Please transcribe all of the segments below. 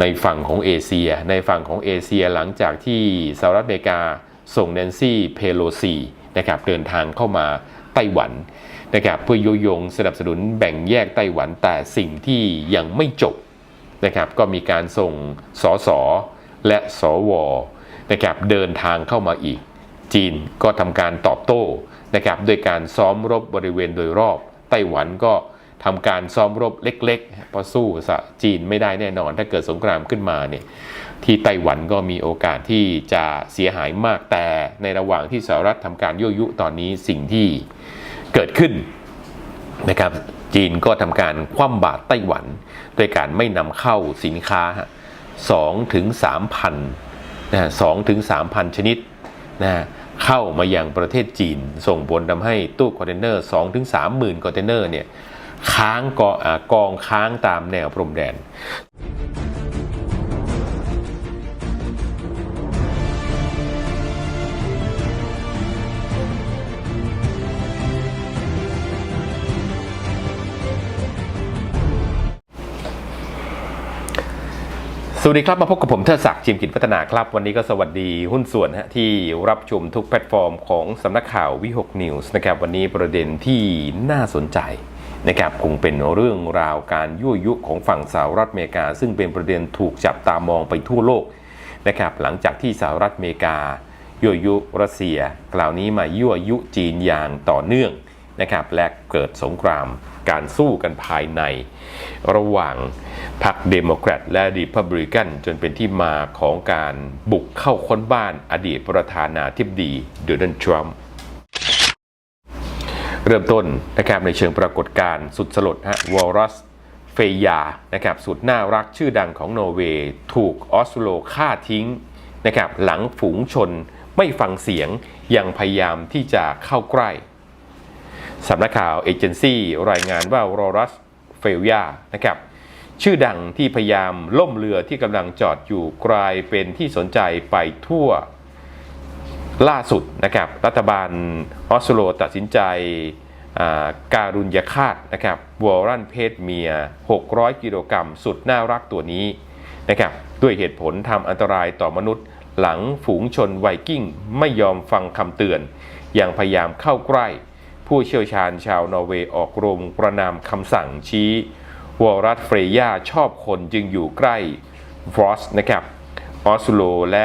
ในฝั่งของเอเชีย ในฝั่งของเอเชียหลังจากที่สหรัฐอเมริกาส่งแนนซี่เพโลซีนะครับเดินทางเข้ามาไต้หวันนะครับเพื่อยุยงสนับสนุนแบ่งแยกไต้หวันแต่สิ่งที่ยังไม่จบนะครับก็มีการส่งสสและสวนะครับเดินทางเข้ามาอีก จีนก็ทำการตอบโต้นะครับด้วยการซ้อมรบบริเวณโดยรอบ ไต้หวันก็ ทำการซ้อมรบเล็กๆเพราะสู้สจีนไม่ได้แน่นอน ถ้าเกิดสงครามขึ้นมาเนี่ยที่ไต้หวันก็มีโอกาสที่จะเสียหายมากแต่ในระหว่างที่สหรัฐทำการยั่วยุตอนนี้สิ่งที่เกิดขึ้นนะครับจีนก็ทำการคว่ำบาตรไต้หวันโดยการไม่นำเข้าสินค้า2ถึง3พันนะสองถึงสามพันชนิดนะเข้ามายังประเทศจีน ส่งผลทำให้ตู้คอนเทนเนอร์2ถึง3หมื่นคอนเทนเนอร์เนี่ย ค้างกออ่ากองค้างตามแนวพรมแดนสวัสดีครับ มาพบกับผมเทิดศักดิ์จิมกิจพัฒนาครับ วันนี้ก็สวัสดีหุ้นส่วนฮะที่รับชมทุกแพลตฟอร์มของสำนักข่าววิหกนิวส์นะครับ วันนี้ประเด็นที่น่าสนใจ นะครับคงเป็นเรื่องราวการยั่วยุของฝั่งสหรัฐอเมริกา ซึ่งเป็นประเด็นถูกจับตามองไปทั่วโลกนะครับหลังจากที่สหรัฐอเมริกายั่วยุรัสเซีย คราวนี้มายั่วยุจีนอย่างต่อเนื่องนะครับและเกิดสงครามการสู้กันภายใน ระหว่างพรรคเดโมแครตและรีพับลิกันจนเป็นที่มาของการบุกเข้าค้นบ้านอดีตประธานาธิบดีโดนัลด์ทรัมป์ เริ่มต้นนะครับในเชิงปรากฏการณ์สุดสลดฮะวอลรัสเฟยานะครับสุดน่ารักชื่อดังของโนเวย์ถูกออสโลฆ่าทิ้งนะครับหลังฝูงชนไม่ฟังเสียงยังพยายามที่จะเข้าใกล้สำนักข่าวเอเจนซี่รายงานว่ารอรัสเฟลยานะครับชื่อดังที่พยายามล่มเรือที่กำลังจอดอยู่กลายเป็นที่สนใจไปทั่ว ล่าสุดนะครับรัฐบาลออสโลตัดสินใจการุญยฆาตนะครับวอรันเพศเมีย 600 กิโลกรัมสุดน่ารักตัวนี้นะครับด้วยเหตุผลทำอันตรายต่อมนุษย์หลังฝูงชนไวกิ้งไม่ยอมฟังคำเตือน อยังพยายามเข้าใกล้ ผู้เชี่ยวชาญชาวนอร์เวย์ออกโรงประนามคำสั่งชี้วอรัสเฟรย่าชอบคนจึงอยู่ใกล้วอสนะครับออสโลและ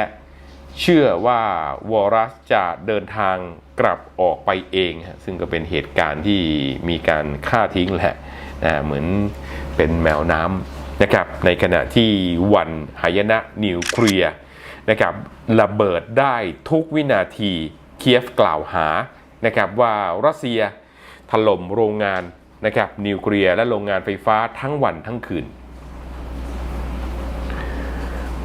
เชื่อว่าวอรัสจะเดินทางกลับออกไปเองซึ่งก็เป็นเหตุการณ์ที่มีการฆ่าทิ้งแหละนะเหมือนเป็นแมวน้ำนะครับ ในขณะที่วันหายนะนิวเคลียร์นะครับระเบิดได้ทุกวินาทีเคียฟกล่าวหานะครับว่ารัสเซียถล่มโรงงานนะครับนิวเคลียร์และโรงงานไฟฟ้าทั้งวันทั้งคืน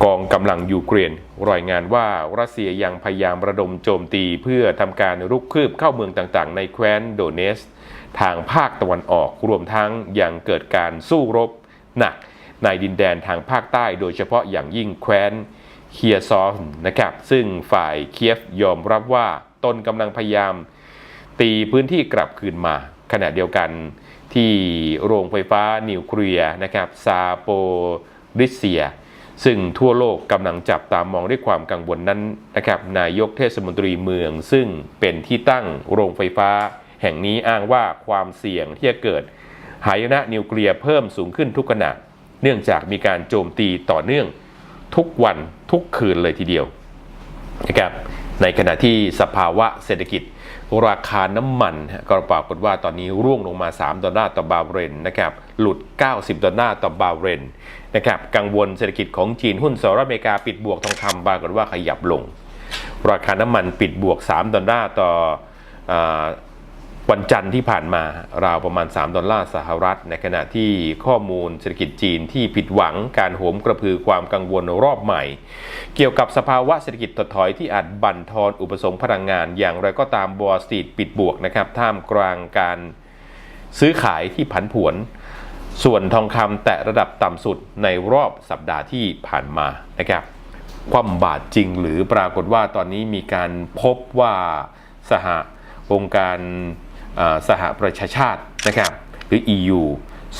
กองกำลังยูเครนรายงานว่ารัสเซียยังพยายามระดมโจมตีเพื่อทำการรุกคืบเข้าเมืองต่างๆ ในแคว้นโดเนส ทางภาคตะวันออกรวมทั้งยังเกิดการสู้รบหนัก ในดินแดนทางภาคใต้โดยเฉพาะอย่างยิ่งแคว้นเคียซอฟนะครับซึ่งฝ่ายเคียฟยอมรับว่าตนกำลังพยายาม ตีพื้นที่กลับคืนมา ขณะเดียวกันที่โรงไฟฟ้านิวเคลียร์นะครับซาโปริเซีย ซึ่งทั่วโลกกำลังจับตามองด้วยความกังวลนั้นนะครับนายกเทศมนตรีเมือง ซึ่งเป็นที่ตั้งโรงไฟฟ้า แห่งนี้อ้างว่าความเสี่ยงที่จะเกิด หายนะนิวเคลียร์เพิ่มสูงขึ้นทุกขณะ เนื่องจากมีการโจมตีต่อเนื่องทุกวันทุกคืนเลยทีเดียวนะครับ ในขณะที่สภาวะเศรษฐกิจ ราคาน้ำมันก็ปรากฏว่าตอนนี้ร่วงลงมา 3 ดอลลาร์ต่อบาร์เรนนะครับหลุด 90 ดอลลาร์ต่อบาร์เรนนะครับกังวลเศรษฐกิจของจีนหุ้นสหรัฐอเมริกาปิดบวกทองคำปรากฏว่าขยับลง ราคาน้ำมันปิดบวก 3 ดอลลาร์ต่ออ วันจันทร์ที่ผ่านมาราวประมาณ 3 ดอลลาร์สหรัฐ ในขณะที่ข้อมูลเศรษฐกิจจีนที่ผิดหวังการโหมกระพือความกังวลรอบใหม่ เกี่ยวกับสภาวะเศรษฐกิจถดถอยที่อาจบั่นทอนอุปสงค์พลังงาน อย่างไรก็ตามบอสตรีทปิดบวกนะครับท่ามกลางการซื้อขายที่ผันผวน ส่วนทองคำแตะระดับต่ำสุดในรอบสัปดาห์ที่ผ่านมานะครับความบาดจริงหรือปรากฏว่าตอนนี้มีการพบว่าสหองค์การ สหประชาชาตินะครับหรือ EU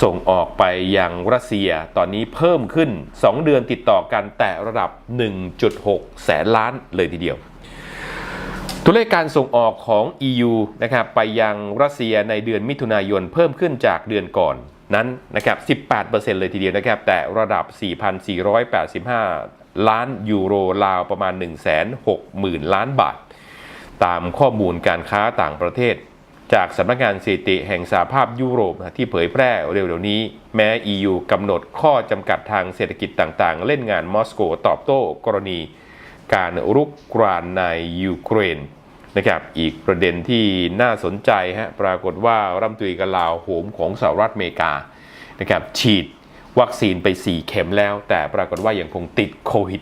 ส่งออกไปยังรัสเซียตอนนี้เพิ่มขึ้น 2 เดือนติดต่อกันแต่ระดับ 1.6 แสนล้านเลยทีเดียว ตัวเลขการส่งออกของ EU นะครับไปยังรัสเซียในเดือนมิถุนายนเพิ่มขึ้นจากเดือนก่อนนั้นนะครับ 18%เลยทีเดียวนะครับ แต่ระดับ 4,485 ล้านยูโรราวประมาณ 160,000 ล้านบาท ตามข้อมูลการค้าต่างประเทศ จากสำนักงานสถิติแห่งสหภาพยุโรปที่เผยแพร่เร็วๆนี้ แม้ EU กำหนดข้อจำกัดทางเศรษฐกิจต่างๆ เล่นงานมอสโกตอบโต้กรณี การรุกรานในยูเครนนะครับอีกประเด็นที่น่าสนใจฮะปรากฏว่ารัฐมนตรีกลาโหมของสหรัฐอเมริกานะครับฉีดวัคซีนไป 4 เข็มแล้ว แต่ปรากฏว่ายังคงติดโควิด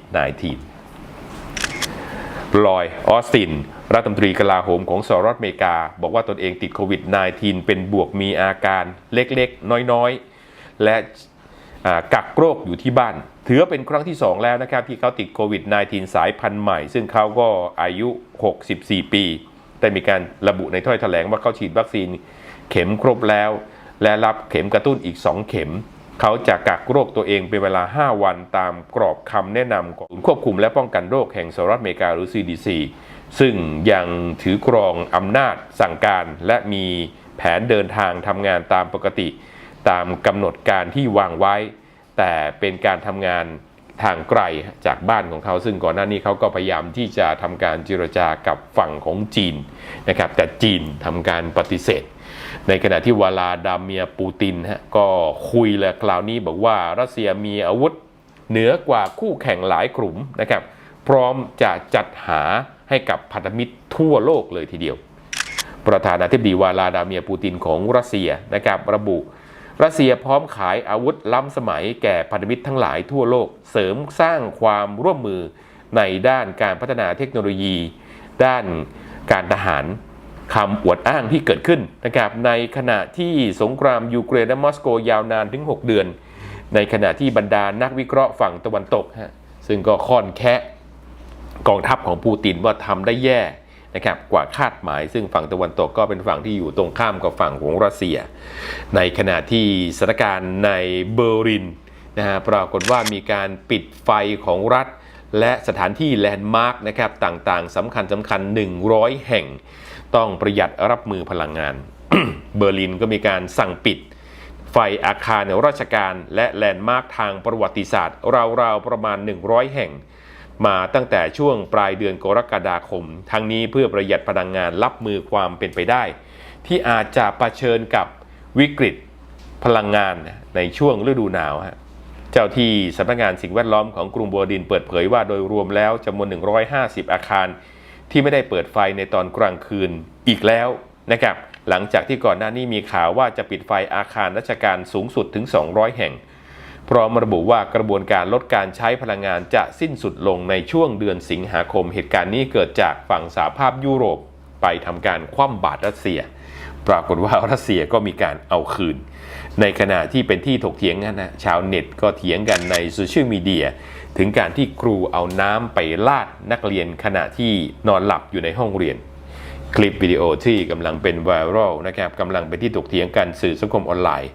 -19 ลอยออสติน รัฐมนตรีกลาโหมของสหรัฐอเมริกา บอกว่าตนเองติดโควิด -19 เป็นบวกมีอาการเล็กๆ น้อยๆ และกักโรคอยู่ที่บ้าน ถือเป็นครั้งที่ 2 แล้วนะครับ ที่เขาติดโควิด -19 สายพันธุ์ใหม่ ซึ่งเขาก็อายุ 64 ปีแต่มีการระบุในถ้อยแถลงว่าเขาฉีดวัคซีนเข็มครบแล้ว และรับเข็มกระตุ้นอีก 2 เข็ม เขาจะกักโรคตัวเองเป็นเวลา 5 วันตามกรอบคำแนะนำของควบคุมและป้องกันโรคแห่งสหรัฐอเมริกาหรือ CDC ซึ่งยังถือกรองอำนาจสั่งการและมีแผนเดินทางทำงานตามปกติ ตามกำหนดการที่วางไว้ แต่เป็นการทำงานทางไกลจากบ้านของเขา ซึ่งก่อนหน้านี้เขาก็พยายามที่จะทำการเจรจากับฝั่งของจีนนะครับแต่จีนทำการปฏิเสธ ในขณะที่วลาดาเมียปูตินฮะก็คุยเลยคราวนี้บอกว่ารัสเซียมีอาวุธเหนือกว่าคู่แข่งหลายกลุ่มนะครับพร้อมจะจัดหา ให้กับพันธมิตรทั่วโลกเลยทีเดียว ประธานาธิบดีวลาดาเมียปูตินของรัสเซียนะครับระบุรัสเซียพร้อมขายอาวุธล้ำสมัยแก่พันธมิตรทั้งหลายทั่วโลก เสริมสร้างความร่วมมือในด้านการพัฒนาเทคโนโลยี ด้านการทหารคำอวดอ้างที่เกิดขึ้นนะครับในขณะที่สงครามยูเครนและมอสโกยาวนานถึง 6 เดือน ในขณะที่บรรดานักวิเคราะห์ฝั่งตะวันตกฮะซึ่งก็ค่อนแคะ กองทัพของปูตินว่าทำได้แย่นะครับกว่าคาดหมาย ซึ่งฝั่งตะวันตกก็เป็นฝั่งที่อยู่ตรงข้ามกับฝั่งของรัสเซีย ในขณะที่สถานการณ์ในเบอร์ลินนะฮะปรากฏว่ามีการปิดไฟของรัฐ และสถานที่แลนด์มาร์กนะครับต่างๆสำคัญสำคัญ 100 แห่ง ต้องประหยัดรับมือพลังงาน เบอร์ลินก็มีการสั่งปิด ไฟอาคารราชการ และแลนด์มาร์กทางประวัติศาสตร์ราวๆประมาณ 100 แห่ง มาตั้งแต่ช่วงปลายเดือนกรกฎาคม ทั้งนี้เพื่อประหยัดพลังงานรับมือความเป็นไปได้ ที่อาจจะะเผชิญกับวิกฤตพลังงานในช่วงฤดูหนาวฮะเจ้าที่สำนักงานสิ่งแวดล้อมของกรุงบัวดินเปิดเผยว่าโดยรวมแล้วจำนวน 150 อาคาร ที่ไม่ได้เปิดไฟในตอนกลางคืนอีกแล้วนะครับหลังจากที่ก่อนหน้านี้มีข่าวว่าจะปิดไฟอาคารราชการสูงสุดถึง 200 แห่ง พร้อมระบุว่ากระบวนการลดการใช้พลังงานจะสิ้นสุดลงในช่วงเดือนสิงหาคม เหตุการณ์นี้เกิดจากฝั่งสหภาพยุโรปไปทำการคว่ำบาตรรัสเซีย ปรากฏว่ารัสเซียก็มีการเอาคืน ในขณะที่เป็นที่ถกเถียงกันนะชาวเน็ตก็เถียงกันในโซเชียลมีเดียถึงการที่ครูเอาน้ำไปลาดนักเรียนขณะที่นอนหลับอยู่ในห้องเรียน คลิปวิดีโอที่กำลังเป็นไวรัลนะครับกำลังเป็นที่ถกเถียงกันสื่อสังคมออนไลน์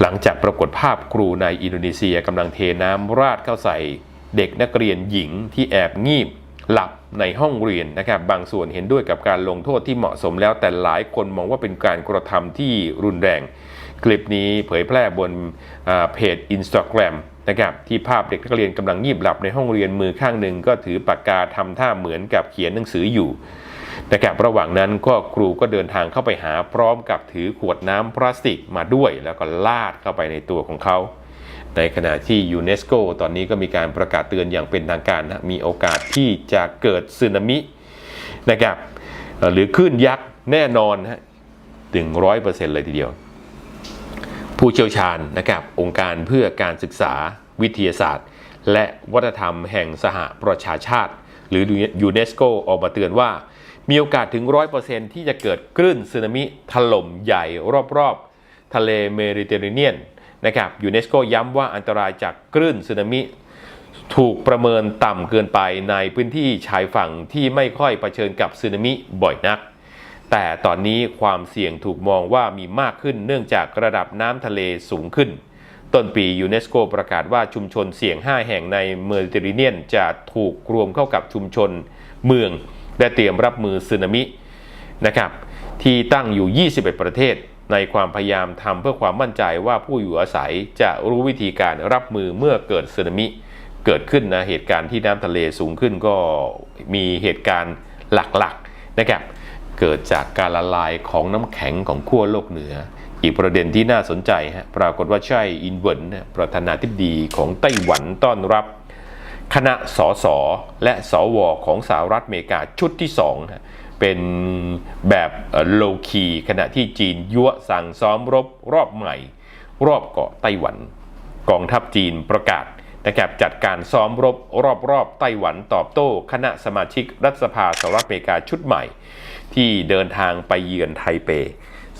หลังจากปรากฏภาพครูในอินโดนีเซียกำลังเทน้ำราดเข้าใส่ เด็กนักเรียนหญิงที่แอบงีบหลับในห้องเรียนนะครับ บางส่วนเห็นด้วยกับการลงโทษที่เหมาะสมแล้ว แต่หลายคนมองว่าเป็นการกระทำที่รุนแรง คลิปนี้เผยแพร่บนเพจ Instagram นะครับที่ภาพเด็กนักเรียนกำลังงีบหลับในห้องเรียนมือข้างหนึ่งก็ถือปากกาทำท่าเหมือนกับเขียนหนังสืออยู่ นะครับระหว่างนั้นก็ครูก็เดินทางเข้าไปหาพร้อมกับถือขวดน้ำพลาสติกมาด้วย แล้วก็ลาดเข้าไปในตัวของเขา ในขณะที่ยูเนสโกตอนนี้ก็มีการประกาศเตือนอย่างเป็นทางการนะมีโอกาสที่จะเกิดสึนามินะครับหรือคลื่นยักษ์แน่นอนฮะถึงร้อยเปอร์เซ็นต์เลยทีเดียว ผู้เชี่ยวชาญนะครับองค์การเพื่อการศึกษาวิทยาศาสตร์ และวัฒนธรรมแห่งสหประชาชาติ หรือยูเนสโกออกมาเตือนว่า มีโอกาสถึง 100%ที่จะเกิดคลื่นสึนามิถล่มใหญ่รอบๆ ทะเลเมดิเตอร์เรเนียนนะครับยูเนสโกย้ำว่าอันตรายจากคลื่นสึนามิ ถูกประเมินต่ำเกินไปในพื้นที่ชายฝั่งที่ไม่ค่อยเผชิญกับสึนามิบ่อยนัก แต่ตอนนี้ความเสี่ยงถูกมองว่ามีมากขึ้นเนื่องจากระดับน้ำทะเลสูงขึ้น ต้นปียูเนสโกประกาศว่าชุมชนเสี่ยง 5 แห่งในเมดิเตอร์เรเนียนจะถูกรวมเข้ากับชุมชนเมือง และเตรียมรับมือสึนามินะครับที่ตั้งอยู่ 21 ประเทศ ในความพยายามทำเพื่อความมั่นใจว่าผู้อยู่อาศัยจะรู้วิธีการรับมือเมื่อเกิดสึนามิเกิดขึ้นนะเหตุการณ์ที่น้ำทะเลสูงขึ้นก็มีเหตุการณ์หลักๆนะครับเกิดจากการละลายของน้ำแข็งของขั้วโลกเหนือ อีกประเด็นที่น่าสนใจฮะปรากฏว่าใช่อินเวิร์นประธานาธิบดีของไต้หวันต้อนรับ คณะสสและสวของสหรัฐอเมริกาชุดที่2ฮะเป็นแบบโลคีขณะที่จีนยั่วสั่งซ้อมรบรอบใหม่ รอบเกาะไต้หวัน กองทัพจีนประกาศนะครับจัดการซ้อมรบรอบๆไต้หวันตอบโต้ คณะสมาชิกรัฐสภาสหรัฐอเมริกาชุดใหม่ ที่เดินทางไปเยือนไทเป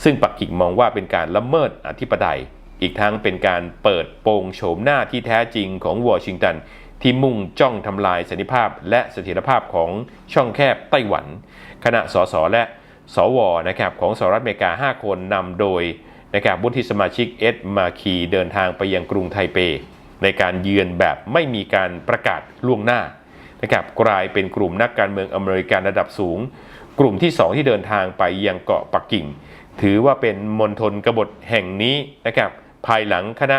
ซึ่งปักกิ่งมองว่าเป็นการละเมิดอธิปไตย อีกทั้งเป็นการเปิดโปงโฉมหน้าที่แท้จริงของวอชิงตัน ที่มุ่งจ้องทำลายสันติภาพและเสถียรภาพของช่องแคบไต้หวัน คณะสสและสวนะครับของสหรัฐอเมริกา 5 คนนำโดยนะครับวุฒิสมาชิกเอ็ดมาคีเดินทางไปยังกรุงไทเป ในการเยือนแบบไม่มีการประกาศล่วงหน้านะครับกลายเป็นกลุ่มนักการเมืองอเมริกันระดับสูง กลุ่มที่ 2 ที่เดินทางไปยังเกาะปักกิ่ง ถือว่าเป็นมณฑลกบฏแห่งนี้นะครับภายหลังคณะ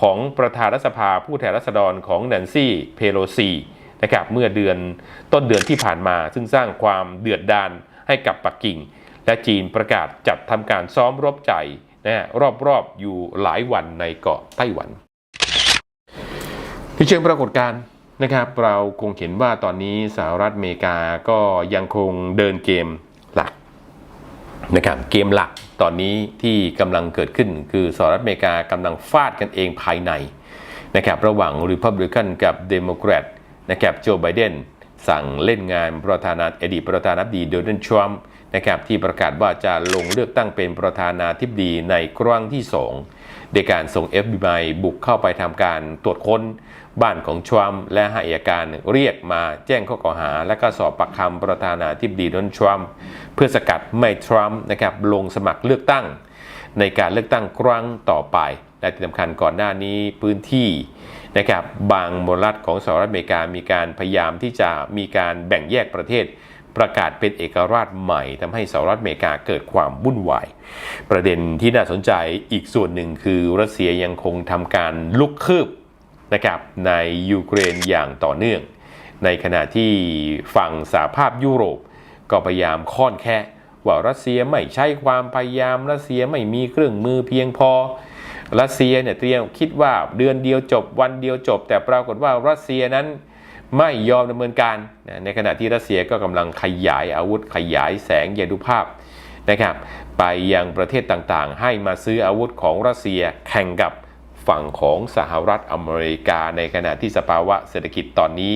ของประธานรัฐสภาผู้แทนราษฎรของแนนซี่เพโลซีนะครับเมื่อเดือนต้นเดือนที่ผ่านมา ซึ่งสร้างความเดือดดาลให้กับปักกิ่ง และจีนประกาศจัดทำการซ้อมรบใจนะรอบๆอยู่หลายวันในเกาะไต้หวันที่เชิงปรากฏการณ์นะครับเราคงเห็นว่าตอนนี้สหรัฐอเมริกาก็ยังคงเดินเกมหลักนะครับเกมหลัก ตอนนี้ที่กำลังเกิดขึ้นคือสหรัฐอเมริกากำลังฟาดกันเองภายในนะครับระหว่างริพับลิกันกับเดโมแครตนะครับโจไบเดนสั่งเล่นงานประธานาอดีตประธานาธิบดีโดนัลด์ทรัมป์นะครับที่ประกาศว่าจะลงเลือกตั้งเป็นประธานาธิบดีในครั้งที่ 2 โดยการส่ง FBI บุกเข้าไปทำการตรวจค้น บ้านของทรัมป์และให้อัยการเรียกมาแจ้งข้อกล่าวหา และก็สอบปากคำประธานาธิบดีโดนัลด์ทรัมป์เพื่อสกัดไม่ทรัมป์นะครับลงสมัครเลือกตั้ง ในการเลือกตั้งครั้งต่อไป และที่สำคัญก่อนหน้านี้พื้นที่นะครับบางมลรัฐของสหรัฐอเมริกามีการพยายามที่จะมีการแบ่งแยกประเทศ ประกาศเป็นเอกราชใหม่ทำให้สหรัฐอเมริกาเกิดความวุ่นวาย ประเด็นที่น่าสนใจอีกส่วนหนึ่งคือรัสเซียยังคงทำการลุกคืบนะครับในยูเครนอย่างต่อเนื่อง ในขณะที่ฝั่งสหภาพยุโรป ก็พยายามค่อนแค่ว่ารัสเซียไม่ใช้ความพยายามรัสเซียไม่มีเครื่องมือเพียงพอรัสเซียเนี่ยเตรียมคิดว่าเดือนเดียวจบวันเดียวจบ แต่ปรากฏว่ารัสเซียนั้น ไม่ยอมดำเนินการนะในขณะที่รัสเซียก็กำลังขยายอาวุธขยายแสงยานุภาพนะครับไปยังประเทศต่างๆ ให้มาซื้ออาวุธของรัสเซียแข่งกับฝั่งของสหรัฐอเมริกา ในขณะที่สภาวะเศรษฐกิจตอนนี้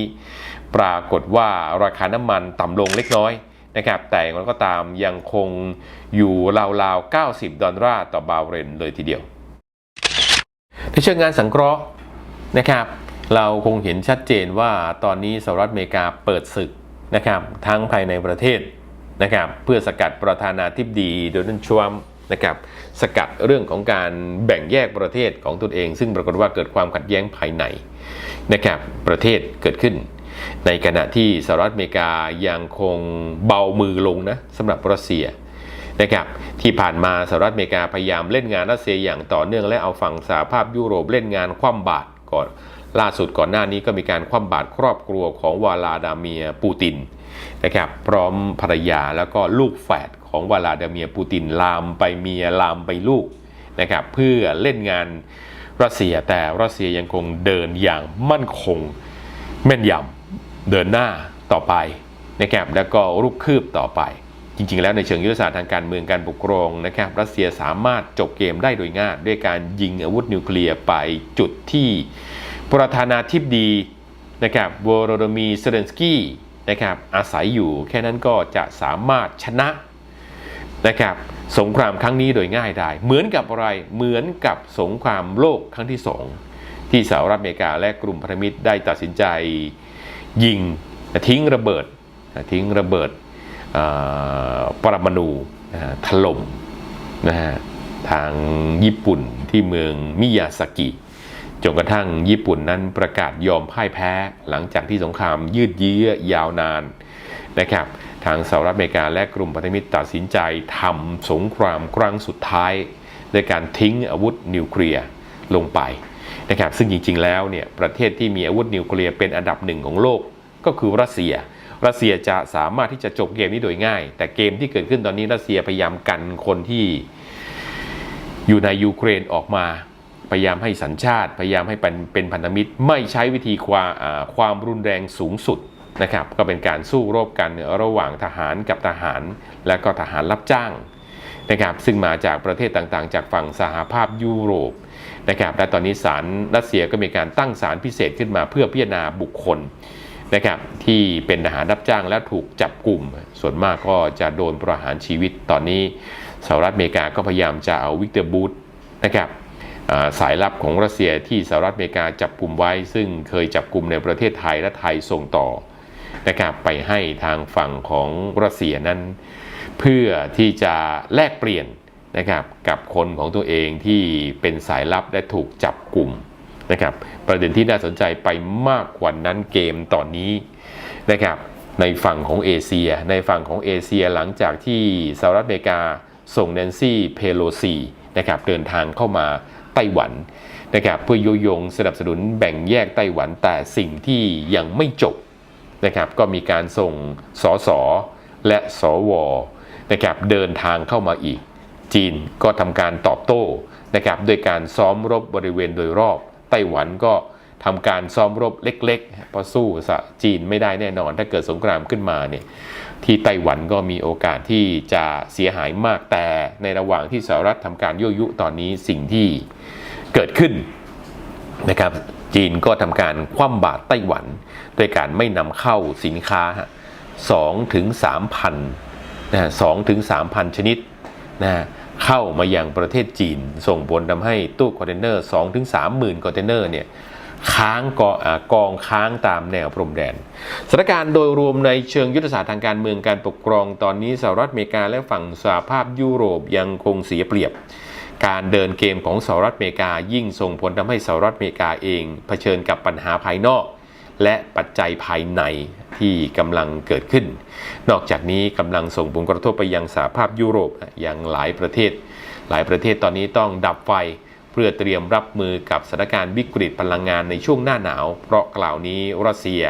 ปรากฏว่าราคาน้ำมันต่ำลงเล็กน้อยนะครับแต่อย่างก็ตามยังคงอยู่ราวๆ 90 ดอลลาร์ต่อบาร์เรลเลยทีเดียวในเชิงงานสังเคราะห์นะครับ เราคงเห็นชัดเจนว่าตอนนี้สหรัฐอเมริกาเปิดศึกนะครับทั้งภายในประเทศนะครับเพื่อสกัดประธานาธิบดีโดนัลด์ทรัมป์นะครับสกัดเรื่องของการแบ่งแยกประเทศของตนเอง ซึ่งปรากฏว่าเกิดความขัดแย้งภายในนะครับประเทศเกิดขึ้น ในขณะที่สหรัฐอเมริกายังคงเบามือลงนะสำหรับรัสเซียนะครับที่ผ่านมาสหรัฐอเมริกาพยายามเล่นงานรัสเซียอย่างต่อเนื่องและเอาฝั่งสหภาพยุโรปเล่นงานคว่ำบาตรก่อน ล่าสุดก่อนหน้านี้ก็มีการคว่ำบาตรครอบครัวของวาลาดาเมียปูตินนะครับพร้อมภรรยาแล้วก็ลูกแฝดของวลาดาเมียปูตินลามไปเมียลามไปลูกนะครับเพื่อเล่นงานรัสเซียแต่รัสเซียยังคงเดินอย่างมั่นคงแม่นยำเดินหน้าต่อไปนะครับแล้วก็รุกคืบต่อไป จริง ๆ แล้วในเชิงยุทธศาสตร์ทางการเมืองการปกครองนะครับรัสเซียสามารถจบเกมได้โดยง่ายด้วยการยิงอาวุธนิวเคลียร์ไปจุดที่ ประธานาธิบดีนะครับวโรโดมีเซเลนสกี้นะครับอาศัยอยู่แค่นั้นก็จะสามารถชนะนะครับสงครามครั้งนี้โดยง่ายได้ เหมือนกับอะไรเหมือนกับสงครามโลกครั้งที่สองที่สหรัฐอเมริกาและกลุ่มพันธมิตรได้ตัดสินใจยิงทิ้งระเบิดทิ้งระเบิดปรมาณูถล่มนะฮะทางญี่ปุ่นที่เมืองมิยาสกิ จนกระทั่งญี่ปุ่นนั้นประกาศยอมพ่ายแพ้ หลังจากที่สงครามยืดเยื้อยาวนานนะครับทางสหรัฐอเมริกาและกลุ่มพันธมิตรตัดสินใจทำสงครามครั้งสุดท้ายด้วยการทิ้งอาวุธนิวเคลียร์ลงไปนะครับซึ่งจริงๆแล้วเนี่ยประเทศที่มีอาวุธนิวเคลียร์เป็นอันดับหนึ่งของโลกก็คือรัสเซีย รัสเซียจะสามารถที่จะจบเกมนี้โดยง่าย แต่เกมที่เกิดขึ้นตอนนี้รัสเซียพยายามกันคนที่อยู่ในยูเครนออกมา พยายามให้สัญชาติ พยายามให้เป็นพันธมิตร ไม่ใช้วิธีความความรุนแรงสูงสุดนะครับก็เป็นการสู้รบกันระหว่างทหารกับทหาร และก็ทหารรับจ้างนะครับซึ่งมาจากประเทศต่างๆ จากฝั่งสหภาพยุโรปนะครับและตอนนี้ศาลรัสเซียก็มีการตั้งศาลพิเศษขึ้นมาเพื่อพิจารณาบุคคลนะครับที่เป็นทหารรับจ้างและถูกจับกลุ่ม ส่วนมากก็จะโดนประหารชีวิตตอนนี้สหรัฐอเมริกาก็พยายามจะเอาวิกเตอร์บูธนะครับ สายลับของรัสเซียที่สหรัฐอเมริกาจับกลุ่มไว้ ซึ่งเคยจับกลุ่มในประเทศไทยและไทยส่งต่อนะครับไปให้ทางฝั่งของรัสเซียนั้น เพื่อที่จะแลกเปลี่ยนนะครับกับคนของตัวเองที่เป็นสายลับและถูกจับกลุ่มนะครับประเด็นที่น่าสนใจไปมากกว่านั้นเกมตอนนี้นะครับในฝั่งของเอเชีย ในฝั่งของเอเชียหลังจากที่สหรัฐอเมริกาส่งแนนซี่เพโลซีนะครับเดินทางเข้ามา ไต้หวันนะครับเพื่อยุยงสนับสนุนแบ่งแยกไต้หวันแต่สิ่งที่ยังไม่จบนะครับก็มีการส่งสสและสวนะครับเดินทางเข้ามาอีก จีนก็ทำการตอบโต้นะครับด้วยการซ้อมรบบริเวณโดยรอบไต้หวันก็ ทำการซ้อมรบเล็กๆเพราะสู้สจีนไม่ได้แน่นอน ถ้าเกิดสงครามขึ้นมาเนี่ยที่ไต้หวันก็มีโอกาสที่จะเสียหายมากแต่ในระหว่างที่สหรัฐทำการยั่วยุตอนนี้สิ่งที่เกิดขึ้นนะครับจีนก็ทำการคว่ำบาตรไต้หวันด้วยการไม่นำเข้าสินค้า2ถึง3พันนะสองถึงสามพันชนิดนะเข้ามายังประเทศจีน ส่งผลทำให้ตู้คอนเทนเนอร์2ถึง3หมื่นคอนเทนเนอร์เนี่ย ค้างกอกองค้างตามแนวพรมแดนสถานการณ์โดยรวมในเชิงยุทธศาสตร์ทางการเมืองการปกครองตอนนี้สหรัฐอเมริกาและฝั่งสหภาพยุโรปยังคงเสียเปรียบ การเดินเกมของสหรัฐอเมริกายิ่งส่งผลทำให้สหรัฐอเมริกาเอง เผชิญกับปัญหาภายนอก และปัจจัยภายในที่กำลังเกิดขึ้น นอกจากนี้กำลังส่งผลกระทบไปยังสหภาพยุโรปอย่างหลายประเทศ หลายประเทศตอนนี้ต้องดับไฟ พื่อเตรียมรับมือกับสถานการณ์วิกฤตพลังงานในช่วงหน้าหนาว เพราะกล่าวนี้รัสเซีย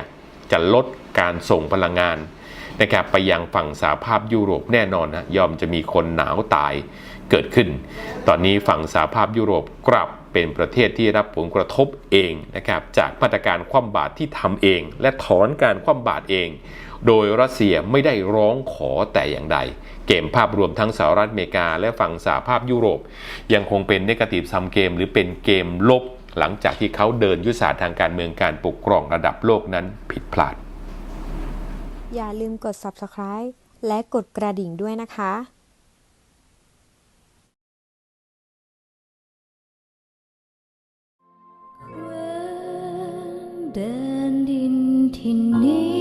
จะลดการส่งพลังงานนะครับไปยังฝั่งสหภาพยุโรปแน่นอนนะยอมจะมีคนหนาวตายเกิดขึ้น ตอนนี้ฝั่งสหภาพยุโรปกลับเป็นประเทศที่รับผลกระทบเองนะครับจากมาตรการคว่ำบาตรที่ทำเอง และถอนการคว่ำบาตรเอง โดยรัสเซียไม่ได้ร้องขอแต่อย่างใด เกมภาพรวมทั้งสหรัฐอเมริกา และฝั่งสหภาพยุโรป ยังคงเป็นนกาทีฟซัมเกม หรือเป็นเกมลบ หลังจากที่เขาเดินยุทธศาสตร์ทางการเมืองการปกครองระดับโลกนั้นผิดพลาด อย่าลืมกด subscribe และกดกระดิ่งด้วยนะคะแดนดินที่นี้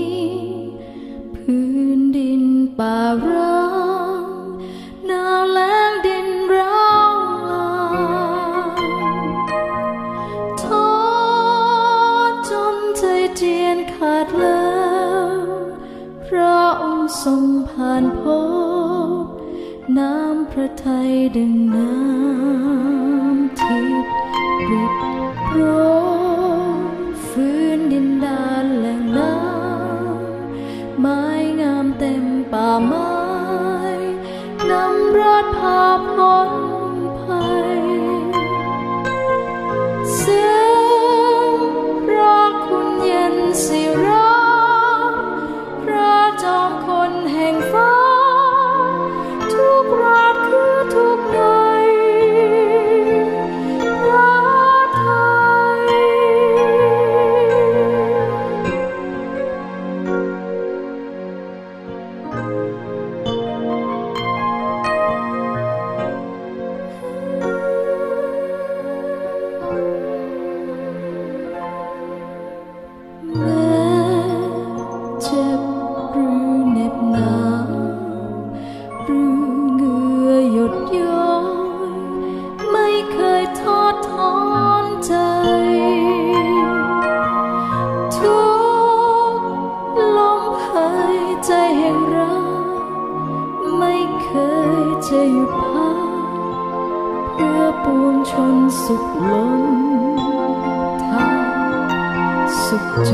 พื้นดินป่าร้า องค์ทรงผ่านพบน้ำพระทัยดึงน้ำทิพย์ริบโปรฟื้นดินดานแหล่งน้ำไม้งามเต็มป่าไม้นำรอดพาพ้น รือปวงชนสุขล้นทางสุขใจ